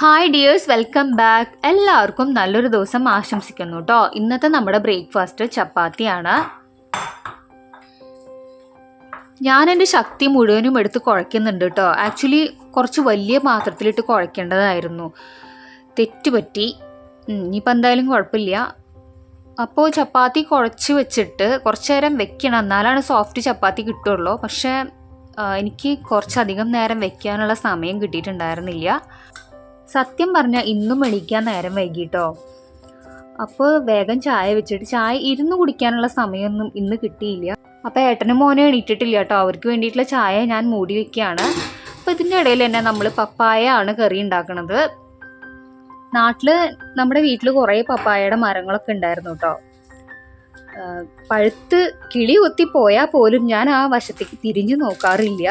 Hi dears welcome back എല്ലാവർക്കും നല്ലൊരു ദിവസം ആശംസിക്കുന്നു കേട്ടോ ഇന്നത്തെ നമ്മുടെ ബ്രേക്ക്ഫാസ്റ്റ് ചപ്പാത്തിയാണ്. ഞാൻ എന്റെ ശക്തി മുഴുവനും എടുത്ത് കുഴയ്ക്കുന്നുണ്ട് കേട്ടോ ആക്ച്വലി കുറച്ച് വലിയ പാത്രത്തിലിട്ട് കുഴയ്ക്കേണ്ടതായിരുന്നു. തെറ്റുപറ്റി. ഇനിയിപ്പോൾ എന്തായാലും കുഴപ്പമില്ല. അപ്പോൾ ചപ്പാത്തി കുഴച്ച് വെച്ചിട്ട് കുറച്ച് നേരം വെക്കണം. എന്നാലാണ് സോഫ്റ്റ് ചപ്പാത്തി കിട്ടുള്ളൂ. പക്ഷേ എനിക്ക് കുറച്ചധികം നേരം വെക്കാനുള്ള സമയം കിട്ടിയിട്ടുണ്ടായിരുന്നില്ല. സത്യം പറഞ്ഞാൽ ഇന്നും എണീക്കാൻ നേരം വൈകിട്ടോ. അപ്പോൾ വേഗം ചായ വെച്ചിട്ട് ചായ ഇരുന്ന് കുടിക്കാനുള്ള സമയമൊന്നും ഇന്ന് കിട്ടിയില്ല. അപ്പോൾ ഏട്ടനും മോനെ എണീറ്റിട്ടില്ല കേട്ടോ അവർക്ക് വേണ്ടിയിട്ടുള്ള ചായ ഞാൻ മൂടി വെക്കുകയാണ്. അപ്പോൾ ഇതിന്റെ ഇടയിൽ തന്നെ നമ്മൾ പപ്പായ ആണ് കറി ഉണ്ടാക്കുന്നത് നാട്ടിൽ നമ്മുടെ വീട്ടിൽ കുറേ പപ്പായയുടെ മരങ്ങളൊക്കെ ഉണ്ടായിരുന്നു കേട്ടോ. പഴുത്ത് കിളി കൊത്തി പോയാൽ പോലും ഞാൻ ആ വശത്തേക്ക് തിരിഞ്ഞു നോക്കാറില്ല.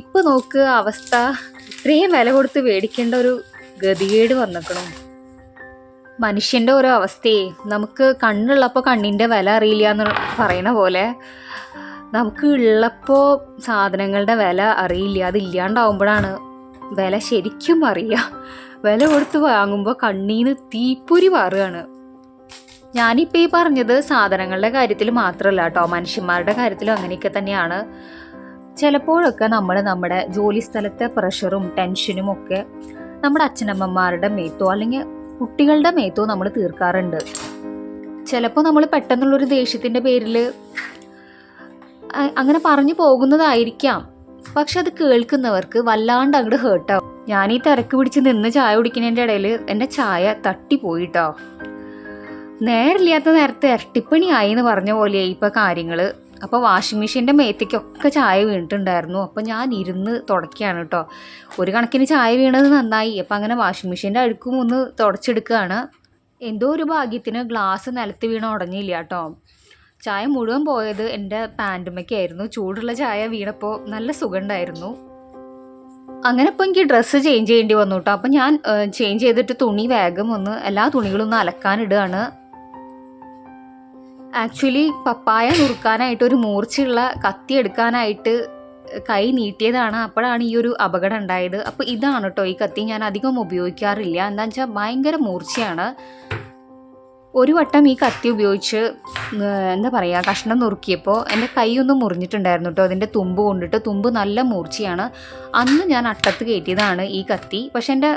ഇപ്പൊ നോക്ക് അവസ്ഥ. ഇത്രയും വില കൊടുത്ത് മേടിക്കേണ്ട ഒരു ഗതികേട് വന്നിക്കണം. മനുഷ്യന്റെ ഓരോ അവസ്ഥയെ നമുക്ക് കണ്ണുള്ളപ്പോൾ കണ്ണിന്റെ വില അറിയില്ല എന്ന് പറയുന്ന പോലെ നമുക്ക് ഉള്ളപ്പോൾ സാധനങ്ങളുടെ വില അറിയില്ല. അതില്ലാണ്ടാവുമ്പോഴാണ് വില ശരിക്കും അറിയുക വില കൊടുത്ത് വാങ്ങുമ്പോൾ കണ്ണീന്ന് തീപ്പൊരി മാറുകയാണ് ഞാനിപ്പോൾ ഈ പറഞ്ഞത് സാധനങ്ങളുടെ കാര്യത്തിൽ മാത്രമല്ല കേട്ടോ. മനുഷ്യന്മാരുടെ കാര്യത്തിലും അങ്ങനെയൊക്കെ തന്നെയാണ്. ചിലപ്പോഴൊക്കെ നമ്മൾ നമ്മുടെ ജോലി സ്ഥലത്തെ പ്രഷറും ടെൻഷനും ഒക്കെ നമ്മുടെ അച്ഛനമ്മമാരുടെ മേത്തോ അല്ലെങ്കിൽ കുട്ടികളുടെ മേത്തോ നമ്മൾ തീർക്കാറുണ്ട്. ചിലപ്പോൾ നമ്മൾ പെട്ടെന്നുള്ളൊരു ദേഷ്യത്തിന്റെ പേരിൽ അങ്ങനെ പറഞ്ഞു പോകുന്നതായിരിക്കാം. പക്ഷെ അത് കേൾക്കുന്നവർക്ക് വല്ലാണ്ട് അങ്ങോട്ട് ഹേർട്ടാവും ഞാൻ ഈ തിരക്ക് പിടിച്ച് നിന്ന് ചായ കുടിക്കുന്നതിന്റെ ഇടയിൽ എന്റെ ചായ തട്ടിപ്പോയിട്ടോ. നേരില്ലാത്ത നേരത്തെ ഇരട്ടിപ്പണിയായി എന്ന് പറഞ്ഞ പോലെയായി ഇപ്പോൾ കാര്യങ്ങൾ അപ്പോൾ വാഷിംഗ് മെഷീന്റെ മേത്തേക്കൊക്കെ ചായ വീണിട്ടുണ്ടായിരുന്നു. അപ്പോൾ ഞാൻ ഇരുന്ന് തുടയ്ക്കുകയാണ് കേട്ടോ ഒരു കണക്കിന് ചായ വീണത് നന്നായി. അപ്പോൾ അങ്ങനെ വാഷിംഗ് മെഷീന്റെ അഴുക്കും ഒന്ന് തുടച്ചെടുക്കുകയാണ്. എന്തോ ഒരു ഭാഗ്യത്തിന് ഗ്ലാസ് നിലത്ത് വീണ ഉടഞ്ഞില്ല കേട്ടോ ചായ മുഴുവൻ പോയത് എന്റെ പാന്റുമ്മയ്ക്കായിരുന്നു ചൂടുള്ള ചായ വീണപ്പോൾ നല്ല സുഖമുണ്ടായിരുന്നു. അങ്ങനെ ഇപ്പോൾ എനിക്ക് ഡ്രസ്സ് ചേഞ്ച് ചെയ്യേണ്ടി വന്നു കേട്ടോ അപ്പോൾ ഞാൻ ചേഞ്ച് ചെയ്തിട്ട് തുണി വേഗം ഒന്ന് എല്ലാ തുണികളും ഒന്ന് അലക്കാനിടുകയാണ്. ആക്ച്വലി പപ്പായ നുറുക്കാനായിട്ട് ഒരു മൂർച്ചയുള്ള കത്തി എടുക്കാനായിട്ട് കൈ നീട്ടിയതാണ്. അപ്പോഴാണ് ഈ ഒരു അപകടം ഉണ്ടായത്. അപ്പോൾ ഇതാണ് കേട്ടോ ഈ കത്തി. ഞാൻ അധികം ഉപയോഗിക്കാറില്ല. എന്താണെന്ന് വെച്ചാൽ ഭയങ്കര മൂർച്ചയാണ്. ഒരു വട്ടം ഈ കത്തി ഉപയോഗിച്ച് എന്താ പറയുക കഷ്ണം നുറുക്കിയപ്പോൾ എന്റെ കൈ ഒന്ന് മുറിഞ്ഞിട്ടുണ്ടായിരുന്നു കേട്ടോ അതിന്റെ തുമ്പ് കൊണ്ടിട്ട് തുമ്പ് നല്ല മൂർച്ചയാണ്. അന്ന് ഞാൻ അട്ടത്ത് കയറ്റിയതാണ് ഈ കത്തി. പക്ഷെ എന്റെ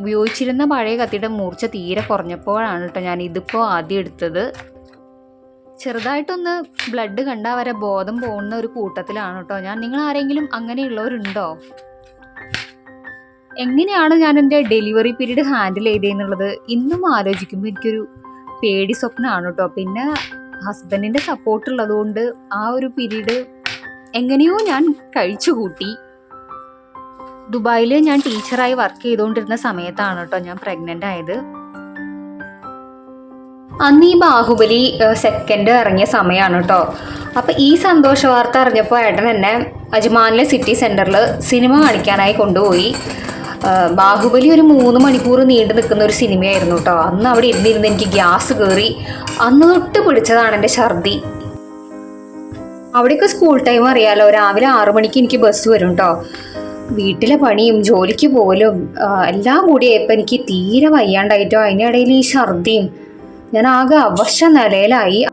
ഉപയോഗിച്ചിരുന്ന പഴയ കത്തിയുടെ മൂർച്ച തീരെ കുറഞ്ഞപ്പോഴാണ് കേട്ടോ ഞാൻ ഇതിപ്പോൾ ആദ്യം എടുത്തത്. ചെറുതായിട്ടൊന്ന് ബ്ലഡ് കണ്ടാൽ വരെ ബോധം പോകുന്ന ഒരു കൂട്ടത്തിലാണ് കേട്ടോ ഞാൻ. നിങ്ങൾ ആരെങ്കിലും അങ്ങനെയുള്ളവരുണ്ടോ? എങ്ങനെയാണ് ഞാൻ എന്റെ ഡെലിവറി പീരീഡ് ഹാൻഡിൽ ചെയ്തതെന്നുള്ളത് ഇന്നും ആലോചിക്കുമ്പോൾ എനിക്കൊരു പേടി സ്വപ്നമാണ് കേട്ടോ. പിന്നെ ഹസ്ബൻഡിന്റെ സപ്പോർട്ട് ഉള്ളതുകൊണ്ട് ആ ഒരു പീരീഡ് എങ്ങനെയോ ഞാൻ കഴിച്ചു കൂട്ടി ദുബായിൽ ഞാൻ ടീച്ചറായി വർക്ക് ചെയ്തുകൊണ്ടിരുന്ന സമയത്താണ് കേട്ടോ ഞാൻ പ്രഗ്നന്റ് ആയത്. അന്ന് ഈ ബാഹുബലി സെക്കൻഡ് ഇറങ്ങിയ സമയമാണ് കേട്ടോ അപ്പോൾ ഈ സന്തോഷ വാർത്ത അറിഞ്ഞപ്പോൾ ഏട്ടൻ എന്നെ അജ്മാനിലെ സിറ്റി സെന്ററിൽ സിനിമ കാണിക്കാനായി കൊണ്ടുപോയി. ബാഹുബലി ഒരു മൂന്ന് മണിക്കൂർ നീണ്ടു നിൽക്കുന്ന ഒരു സിനിമയായിരുന്നു കേട്ടോ അന്ന് അവിടെ ഇരുന്നിരുന്ന് എനിക്ക് ഗ്യാസ് കയറി അന്ന് തൊട്ട് പിടിച്ചതാണ് എന്റെ ഛർദി. അവിടെയൊക്കെ സ്കൂൾ ടൈം അറിയാലോ രാവിലെ ആറു മണിക്ക് എനിക്ക് ബസ് വരും കേട്ടോ വീട്ടിലെ പണിയും ജോലിക്ക് പോലും എല്ലാം കൂടി ആയപ്പോൾ എനിക്ക് തീരെ വയ്യാണ്ടായിട്ടോ. അതിനിടയിൽ ഈ ഛർദിയും ഞാൻ ആകെ അവശ നിലയിലായി.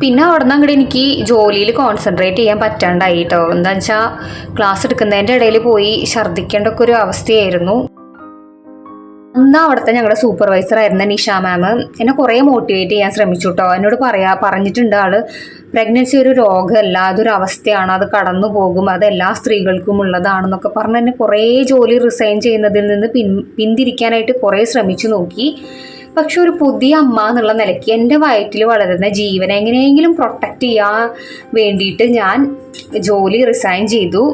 പിന്നെ അവിടെ നിന്ന് അങ്ങോട്ട് എനിക്ക് ജോലിയിൽ കോൺസെൻട്രേറ്റ് ചെയ്യാൻ പറ്റാണ്ടായി കേട്ടോ എന്താ വെച്ചാൽ ക്ലാസ് എടുക്കുന്നതിന്റെ ഇടയിൽ പോയി ഛർദ്ദിക്കേണ്ട ഒക്കെ ഒരു അവസ്ഥയായിരുന്നു. അന്ന് അവിടുത്തെ ഞങ്ങളുടെ സൂപ്പർവൈസർ ആയിരുന്ന നിഷ മാം എന്നെ കുറേ മോട്ടിവേറ്റ് ചെയ്യാൻ ശ്രമിച്ചു കേട്ടോ എന്നോട് പറയാ പറഞ്ഞിട്ടുണ്ട് ആൾ പ്രഗ്നൻസി ഒരു രോഗമല്ല അതൊരു അവസ്ഥയാണ് അത് കടന്നു പോകും അത് എല്ലാ സ്ത്രീകൾക്കും ഉള്ളതാണെന്നൊക്കെ പറഞ്ഞ് എന്നെ കുറേ ജോലി റിസൈൻ ചെയ്യുന്നതിൽ നിന്ന് പിൻ പിന്തിരിക്കാനായിട്ട് കുറേ ശ്രമിച്ചു നോക്കി. പക്ഷെ ഒരു പുതിയ അമ്മ എന്നുള്ള നിലയ്ക്ക് എന്റെ വയറ്റിൽ വളരുന്ന ജീവനെ എങ്ങനെയെങ്കിലും പ്രൊട്ടക്റ്റ് ചെയ്യാൻ വേണ്ടിയിട്ട് ഞാൻ ജോലി റിസൈൻ ചെയ്തു.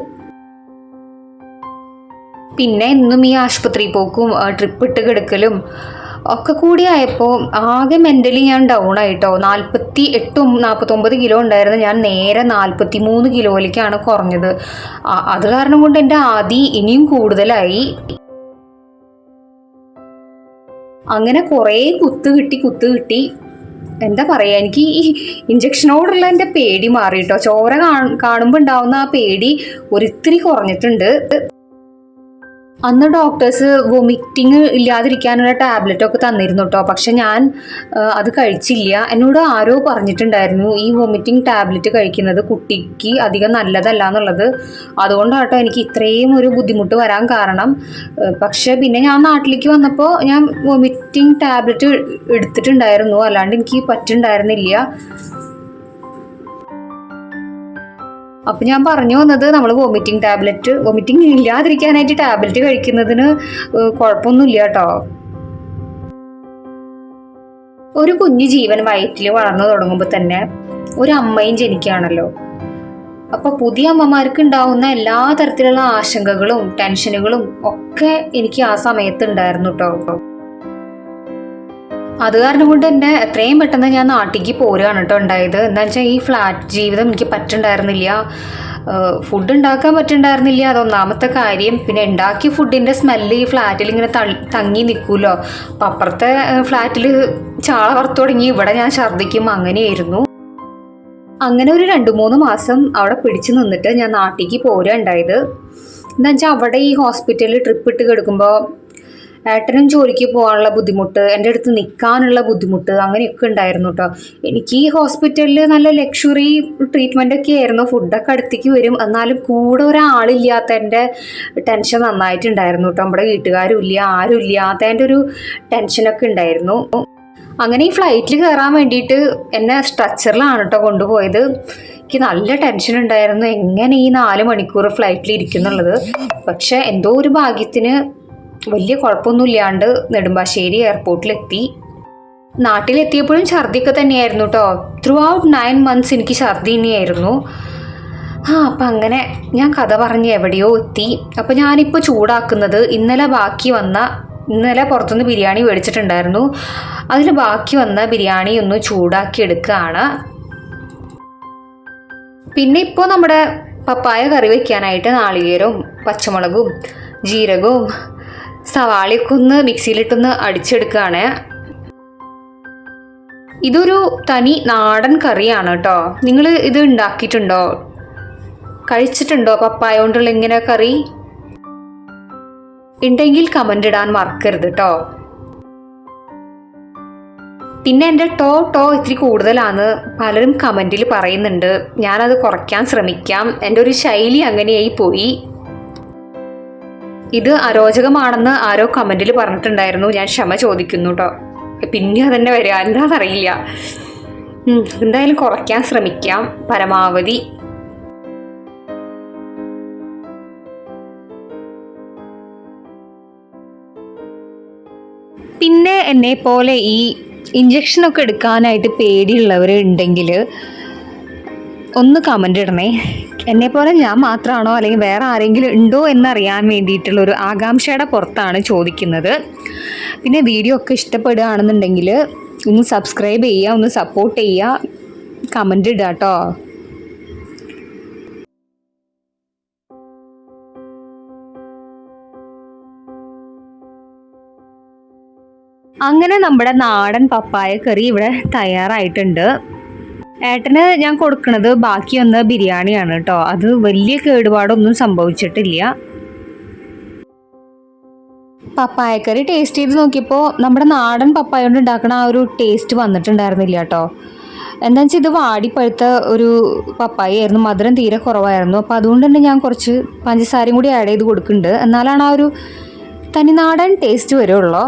പിന്നെ എന്നും ഈ ആശുപത്രി പോക്കും ട്രിപ്പ് ഇട്ട് കിടക്കലും ഒക്കെ കൂടി ആയപ്പോൾ ആകെ മെന്റലി ഞാൻ ഡൗൺ ആയിട്ടോ. നാൽപ്പത്തി എട്ടും നാൽപ്പത്തൊമ്പത് കിലോ ഉണ്ടായിരുന്നു. ഞാൻ നേരെ നാൽപ്പത്തി മൂന്ന് കിലോയിലേക്കാണ് കുറഞ്ഞത് അത് കാരണം കൊണ്ട് എന്റെ ആദി ഇനിയും കൂടുതലായി. അങ്ങനെ കുറേ കുത്ത് കിട്ടി കുത്ത് കിട്ടി. എന്താ പറയുക എനിക്ക് ഈ ഇഞ്ചക്ഷനോടുള്ള എന്റെ പേടി മാറിയിട്ടോ ചോര കാണുമ്പോൾ ഉണ്ടാവുന്ന ആ പേടി ഒരിത്തിരി കുറഞ്ഞിട്ടുണ്ട്. അന്ന് ഡോക്ടേഴ്സ് വൊമിറ്റിങ് ഇല്ലാതിരിക്കാനുള്ള ടാബ്ലറ്റ് ഒക്കെ തന്നിരുന്നു കേട്ടോ പക്ഷെ ഞാൻ അത് കഴിച്ചില്ല. എന്നോട് ആരോ പറഞ്ഞിട്ടുണ്ടായിരുന്നു ഈ വൊമിറ്റിംഗ് ടാബ്ലറ്റ് കഴിക്കുന്നത് കുട്ടിക്ക് അധികം നല്ലതല്ല എന്നുള്ളത്. അതുകൊണ്ടാട്ടോ എനിക്ക് ഇത്രയും ഒരു ബുദ്ധിമുട്ട് വരാൻ കാരണം. പക്ഷെ പിന്നെ ഞാൻ നാട്ടിലേക്ക് വന്നപ്പോൾ ഞാൻ വൊമിറ്റിംഗ് ടാബ്ലറ്റ് എടുത്തിട്ടുണ്ടായിരുന്നു. അല്ലാണ്ട് എനിക്ക് പറ്റുണ്ടായിരുന്നില്ല. അപ്പം ഞാൻ പറഞ്ഞു വന്നത് നമ്മൾ വോമിറ്റിംഗ് ടാബ്ലറ്റ് വോമിറ്റിംഗ് ഇല്ലാതിരിക്കാനായിട്ട് ടാബ്ലറ്റ് കഴിക്കുന്നതിന് കുഴപ്പമൊന്നുമില്ല കേട്ടോ. ഒരു കുഞ്ഞു ജീവൻ വയറ്റിൽ വളർന്നു തുടങ്ങുമ്പോൾ തന്നെ ഒരു അമ്മയും ജനിക്കുകയാണല്ലോ. അപ്പോൾ പുതിയ അമ്മമാർക്ക് ഉണ്ടാവുന്ന എല്ലാ തരത്തിലുള്ള ആശങ്കകളും ടെൻഷനുകളും ഒക്കെ എനിക്ക് ആ സമയത്ത് ഉണ്ടായിരുന്നു കേട്ടോ. അത് കാരണം കൊണ്ട് തന്നെ എത്രയും പെട്ടെന്ന് ഞാൻ നാട്ടിലേക്ക് പോരുകയാണ് കേട്ടോ ഉണ്ടായത്. എന്താ വെച്ചാൽ ഈ ഫ്ലാറ്റ് ജീവിതം എനിക്ക് പറ്റുണ്ടായിരുന്നില്ല. ഫുഡ് ഉണ്ടാക്കാൻ പറ്റുണ്ടായിരുന്നില്ല. അതൊന്നാമത്തെ കാര്യം. പിന്നെ ഉണ്ടാക്കിയ ഫുഡിന്റെ സ്മെല്ല് ഈ ഫ്ലാറ്റിൽ ഇങ്ങനെ തങ്ങി നിൽക്കുമല്ലോ അപ്പം അപ്പുറത്തെ ഫ്ലാറ്റിൽ ചാള വറുത്തു തുടങ്ങി. ഇവിടെ ഞാൻ ഛർദ്ദിക്കും അങ്ങനെയായിരുന്നു. അങ്ങനെ ഒരു രണ്ട് മൂന്ന് മാസം അവിടെ പിടിച്ചു നിന്നിട്ട് ഞാൻ നാട്ടിലേക്ക് പോരുക ഉണ്ടായത്. എന്താ വെച്ചാൽ അവിടെ ഈ ഹോസ്പിറ്റലിൽ ട്രിപ്പ് ഇട്ട് കിടക്കുമ്പോൾ ഏട്ടനും ജോലിക്ക് പോകാനുള്ള ബുദ്ധിമുട്ട് എന്റെ അടുത്ത് നിൽക്കാനുള്ള ബുദ്ധിമുട്ട് അങ്ങനെയൊക്കെ ഉണ്ടായിരുന്നു കേട്ടോ. എനിക്ക് ഈ ഹോസ്പിറ്റലിൽ നല്ല ലക്ഷറി ട്രീറ്റ്മെന്റ് ഒക്കെ ആയിരുന്നു. ഫുഡൊക്കെ അടുത്തേക്ക് വരും. എന്നാലും കൂടെ ഒരാളില്ലാത്തതിന്റെ ടെൻഷൻ നന്നായിട്ടുണ്ടായിരുന്നു കേട്ടോ. നമ്മുടെ വീട്ടുകാരും ഇല്ല ആരും ഇല്ലാത്തതിന്റെ ഒരു ടെൻഷനൊക്കെ ഉണ്ടായിരുന്നു. അങ്ങനെ ഈ ഫ്ലൈറ്റിൽ കയറാൻ വേണ്ടിയിട്ട് എന്നെ സ്ട്രക്ചറിലാണ് കേട്ടോ കൊണ്ടുപോയത്. എനിക്ക് നല്ല ടെൻഷൻ ഉണ്ടായിരുന്നു. എങ്ങനെ ഈ നാല് മണിക്കൂർ ഫ്ലൈറ്റിൽ ഇരിക്കുന്നുള്ളത്? പക്ഷെ എന്തോ ഒരു ഭാഗ്യത്തിന് വലിയ കുഴപ്പമൊന്നുമില്ലാണ്ട് നെടുമ്പാശ്ശേരി എയർപോർട്ടിലെത്തി. നാട്ടിലെത്തിയപ്പോഴും ഛർദിയൊക്കെ തന്നെയായിരുന്നു കേട്ടോ ത്രൂ ഔട്ട് നയൻ മന്ത്സ് എനിക്ക് ഛർദി തന്നെയായിരുന്നു. ആ അപ്പം അങ്ങനെ ഞാൻ കഥ പറഞ്ഞ് എവിടെയോ എത്തി. അപ്പം ഞാനിപ്പോൾ ചൂടാക്കുന്നത് ഇന്നലെ ബാക്കി വന്ന ഇന്നലെ പുറത്തുനിന്ന് ബിരിയാണി മേടിച്ചിട്ടുണ്ടായിരുന്നു. അതിൽ ബാക്കി വന്ന ബിരിയാണി ഒന്ന് ചൂടാക്കി എടുക്കുകയാണ്. പിന്നെ ഇപ്പോൾ നമ്മുടെ പപ്പായ കറി വയ്ക്കാനായിട്ട് നാളികേരവും പച്ചമുളകും ജീരകവും സവാളയൊക്കെ ഒന്ന് മിക്സിയിലിട്ടൊന്ന് അടിച്ചെടുക്കുകയാണ്. ഇതൊരു തനി നാടൻ കറിയാണ് കേട്ടോ. നിങ്ങൾ ഇത് ഉണ്ടാക്കിയിട്ടുണ്ടോ? കഴിച്ചിട്ടുണ്ടോ പപ്പായ കൊണ്ടുള്ള ഇങ്ങനെ കറി? ഉണ്ടെങ്കിൽ കമന്റ് ഇടാൻ മറക്കരുത് കേട്ടോ. പിന്നെ എന്റെ ടോ ടോ ഇത്തിരി കൂടുതലാണ് പലരും കമന്റിൽ പറയുന്നുണ്ട്. ഞാനത് കുറയ്ക്കാൻ ശ്രമിക്കാം. എന്റെ ഒരു ശൈലി അങ്ങനെയായി പോയി. ഇത് അരോചകമാണെന്ന് ആരോ കമന്റിൽ പറഞ്ഞിട്ടുണ്ടായിരുന്നു. ഞാൻ ക്ഷമ ചോദിക്കുന്നു കേട്ടോ പിന്നെ അതന്നെ വരിക. എന്താണെന്നറിയില്ല എന്തായാലും കുറയ്ക്കാൻ ശ്രമിക്കാം. പരമാവധി. പിന്നെ എന്നെ പോലെ ഈ ഇഞ്ചക്ഷനൊക്കെ എടുക്കാനായിട്ട് പേടിയുള്ളവർ ഉണ്ടെങ്കിൽ ഒന്ന് കമന്റ് ഇടണേ. എന്നെ പോലെ ഞാൻ മാത്രമാണോ അല്ലെങ്കിൽ വേറെ ആരെങ്കിലും ഉണ്ടോ എന്നറിയാൻ വേണ്ടിയിട്ടുള്ള ഒരു ആകാംക്ഷയുടെ പുറത്താണ് ചോദിക്കുന്നത്. പിന്നെ വീഡിയോ ഒക്കെ ഇഷ്ടപ്പെടുകയാണെന്നുണ്ടെങ്കിൽ ഒന്ന് സബ്സ്ക്രൈബ് ചെയ്യുക ഒന്ന് സപ്പോർട്ട് ചെയ്യുക. കമന്റ് ഇടുക കേട്ടോ. അങ്ങനെ നമ്മുടെ നാടൻ പപ്പായ കറി ഇവിടെ തയ്യാറായിട്ടുണ്ട്. ഏട്ടന് ഞാൻ കൊടുക്കുന്നത് ബാക്കി വന്ന ബിരിയാണിയാണ് കേട്ടോ. അത് വലിയ കേടുപാടൊന്നും സംഭവിച്ചിട്ടില്ല. പപ്പായക്കറി ടേസ്റ്റ് ചെയ്ത് നോക്കിയപ്പോൾ നമ്മുടെ നാടൻ പപ്പായ കൊണ്ട് ഉണ്ടാക്കുന്ന ആ ഒരു ടേസ്റ്റ് വന്നിട്ടുണ്ടായിരുന്നില്ല കേട്ടോ. എന്താ വെച്ചാൽ ഇത് വാടിപ്പഴുത്ത ഒരു പപ്പായ ആയിരുന്നു മധുരം തീരെ കുറവായിരുന്നു. അപ്പോൾ അതുകൊണ്ട് തന്നെ ഞാൻ കുറച്ച് പഞ്ചസാരയും കൂടി ആഡ് ചെയ്ത് കൊടുക്കുന്നുണ്ട്. എന്നാലാണ് ആ ഒരു തനിനാടൻ ടേസ്റ്റ് വരുള്ളൂ.